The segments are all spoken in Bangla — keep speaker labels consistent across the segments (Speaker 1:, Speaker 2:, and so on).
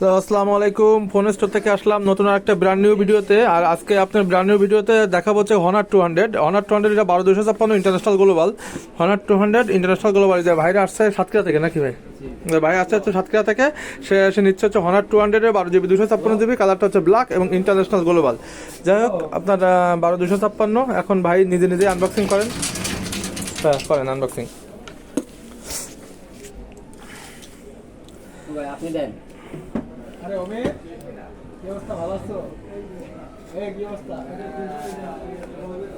Speaker 1: তো আসসালামু আলাইকুম, ফোন স্টোর থেকে আসলাম নতুন একটা ব্র্যান্ড নিউ ভিডিওতে। আর আজকে আপনার ব্র্যান্ড নিউ ভিডিওতে দেখাবো হচ্ছে Honor two hundred Honor two hundred এটা বারো দুশো ছাপ্পান্ন international global Honor two hundred international global যে ভাইরা আসছে সাতক্ষীরা থেকে নাকি ভাই? ভাই আসছে হচ্ছে সাতক্ষীরা থেকে। সে সে নিচ্ছে হচ্ছে হনার টু হান্ড্রেডের বারো জিবি দুশো ছাপ্পান্ন জিবি কালারটা হচ্ছে ব্ল্যাক এবং ইন্টারন্যাশনাল গ্লোবাল যাই হোক, আপনার বারো দুশো ছাপ্পান্ন, এখন ভাই নিজে নিজে আনবক্সিং করেন। হ্যাঁ করেন আনবক্সিং
Speaker 2: আপনি দেন।
Speaker 3: আরে অমিত কি অবস্থা? ভালো আছো? এই কি অবস্থা?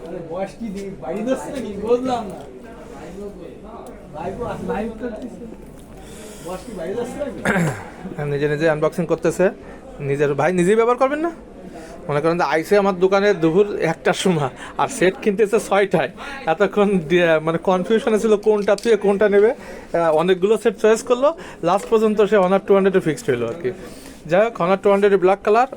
Speaker 3: আরে বয়স কি বাড়ি নাকি? বুঝলাম না। নাকি?
Speaker 1: নিজে নিজে আনবক্সিং করতেছে। নিজের ভাই নিজেই ব্যবহার করবেন না? মনে করেন যে আইসে আমার দোকানে দুপুর একটার সময় আর সেট কিনতেছে ছয়টায়। এতক্ষণ মানে কনফিউশনে ছিল কোনটা তুই কোনটা নেবে। অনেকগুলো সেট চয়েস করল। লাস্ট পর্যন্ত সে অনার টু হান্ড্রেডে ফিক্সড হইল আর কি। যাই হোক Honor two hundred black colour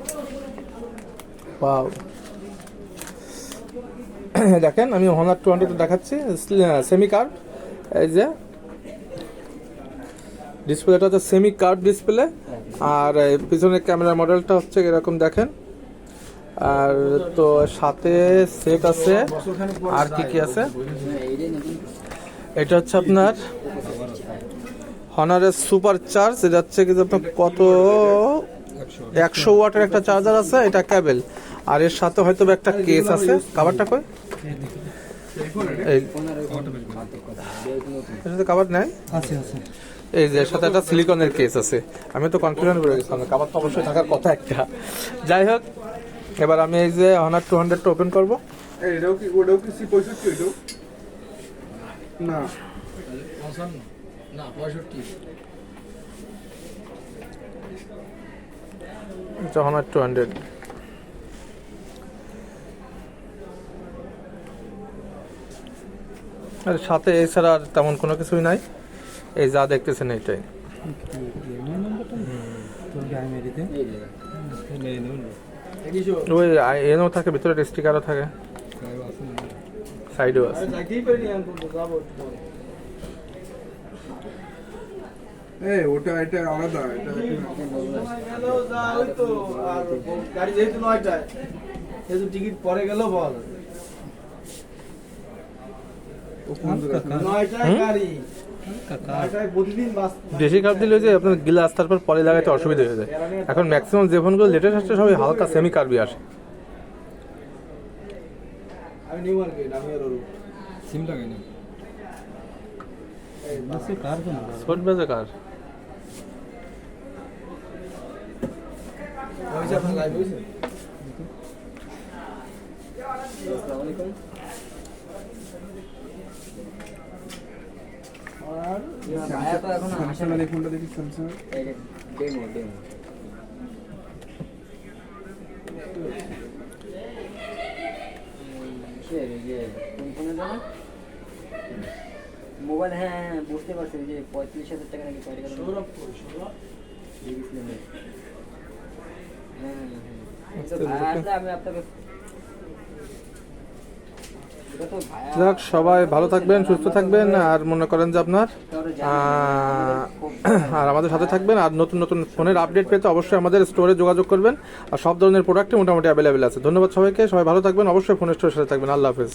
Speaker 1: দেখেন, আমি হনার টু হান্ড্রেড দেখাচ্ছি সেমি কার্ভ এই যে ডিসপ্লেটা হচ্ছে সেমি কার্ভ ডিসপ্লে আর পিছনের ক্যামেরার মডেলটা হচ্ছে এরকম, দেখেন। আর তো সাথে সেট আছে। আর কি কি আছে? এটা হচ্ছে আপনার হনারের সুপার চার্জ এটা হচ্ছে কি আপনার কত? একশো ওয়াটের একটা চার্জার আছে এটা ক্যাবেল আর এর সাথে হয়তো বা একটা কেস আছে। কাভারটা কই? এই সাথে কাভার নেই?
Speaker 3: আছে আছে।
Speaker 1: এই যে এর সাথে একটা সিলিকনের কেস আছে। আমি তো কনফিউশন করে গেছিলাম কাবার তো অবশ্যই থাকার কথা একটা। যাই হোক এবার আমি এই যে অনার টু হান্ড্রেডটা ওপেন করব।
Speaker 4: এই এটাও কি ওটাও কি সি পঁয়ষট্টি ওইটাও না।
Speaker 3: না পঁয়ষট্টি।
Speaker 1: এটা অনার টু হান্ড্রেড আর সাথে এছাড়া আর তেমন কোনো কিছুই নাই। এই যা দেখতেছেন এইটাই। ওই এনও থাকে ভিতরে স্টিকারও থাকে। সাইডেও আছে
Speaker 3: আরে যাইতেই পারিনি আমি তো যাব একটু পরে।
Speaker 4: এই ওটা এটা আলাদা
Speaker 3: গাড়ি যেহেতু নয়টায় সেহেতু টিকিট পরে গেলেও বাস
Speaker 1: বেশি কাপ দিলে যে আপনার গ্লাস তারপর পরে লাগাইতে অসুবিধা হয়ে যায়। এখন ম্যাক্সিমাম যে ফোনগুলো লেটেস্ট আসছে সবাই হালকা সেমি কার্বি আসে।
Speaker 3: আমি নিউ মার্কেট আমি আর
Speaker 5: সিম লাগাই না
Speaker 1: বেজে কার
Speaker 3: হয়েছে আপনার লাইভ হয়েছে
Speaker 2: আসসালামু আলাইকুম
Speaker 3: আর
Speaker 4: ফোনটা দেখি স্যামসাং
Speaker 2: ডেমো ডেমো মোবাইল হ্যাঁ হ্যাঁ বুঝতে পারছি। যে পঁয়ত্রিশ হাজার টাকা নাকি
Speaker 3: সৌরভ
Speaker 2: দেখেছিলাম ভাই। হ্যাঁ হ্যাঁ হ্যাঁ তো ভাই আসলে আমি আপনাকে এটা তো ভাইয়া-
Speaker 1: যাক সবাই ভালো থাকবেন সুস্থ থাকবেন আর মনে করেন যে আপনার আর আমাদের সাথে থাকবেন আর নতুন নতুন ফোনের আপডেট পেতে অবশ্যই আমাদের স্টোরে যোগাযোগ করবেন আর সব ধরনের প্রোডাক্টই মোটামুটি অ্যাভেলেবেল আছে। ধন্যবাদ সবাইকে সবাই ভালো থাকবেন অবশ্যই ফোনের স্টোরের সাথে থাকবেন। আল্লাহ হাফেজ।